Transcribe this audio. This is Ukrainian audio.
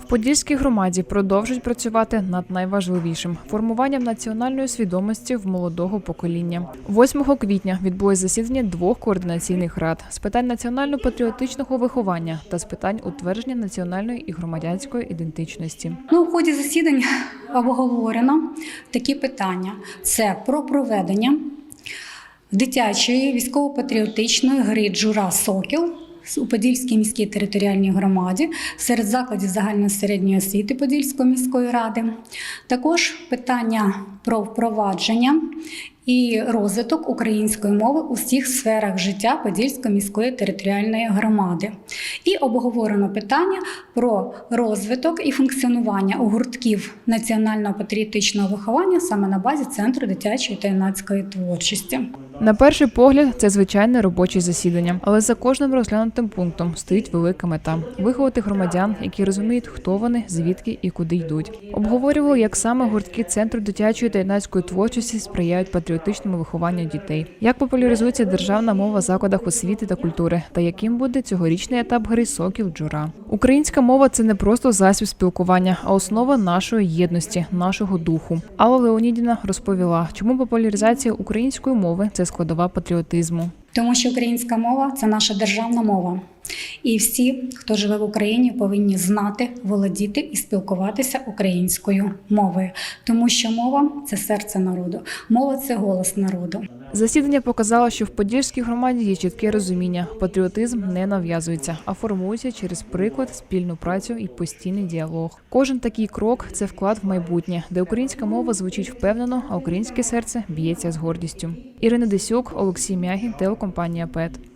В Подільській громаді продовжують працювати над найважливішим формуванням національної свідомості в молодого покоління. 8 квітня відбулось засідання двох координаційних рад з питань національно-патріотичного виховання та з питань утвердження національної і громадянської ідентичності. Ну, у ході засідань обговорено такі питання: це про проведення дитячої військово-патріотичної гри Джура Сокіл у Подільській міській територіальній громаді серед закладів загальної середньої освіти Подільської міської ради. Також питання про впровадження і розвиток української мови у всіх сферах життя Подільської міської територіальної громади. І обговорено питання про розвиток і функціонування гуртків національно-патріотичного виховання саме на базі центру дитячої та юнацької творчості. На перший погляд, це звичайне робоче засідання, але за кожним розглянутим пунктом стоїть велика мета виховати громадян, які розуміють, хто вони, звідки і куди йдуть. Обговорювали, як саме гуртки центру дитячої та юнацької творчості сприяють патріотичному вихованню дітей, як популяризується державна мова в закладах освіти та культури, та яким буде цьогорічний етап гри Сокіл Джура. Українська мова це не просто засіб спілкування, а основа нашої єдності, нашого духу. Алла Леонідіна розповіла, чому популяризація української мови це складова патріотизму. Тому що українська мова це наша державна мова. І всі, хто живе в Україні, повинні знати, володіти і спілкуватися українською мовою, тому що мова це серце народу, мова це голос народу. Засідання показало, що в Подільській громаді є чітке розуміння: патріотизм не нав'язується, а формується через приклад, спільну працю і постійний діалог. Кожен такий крок це вклад в майбутнє, де українська мова звучить впевнено, а українське серце б'ється з гордістю. Ірина Десюк, Олексій Мягін, телекомпанія ПЕТ.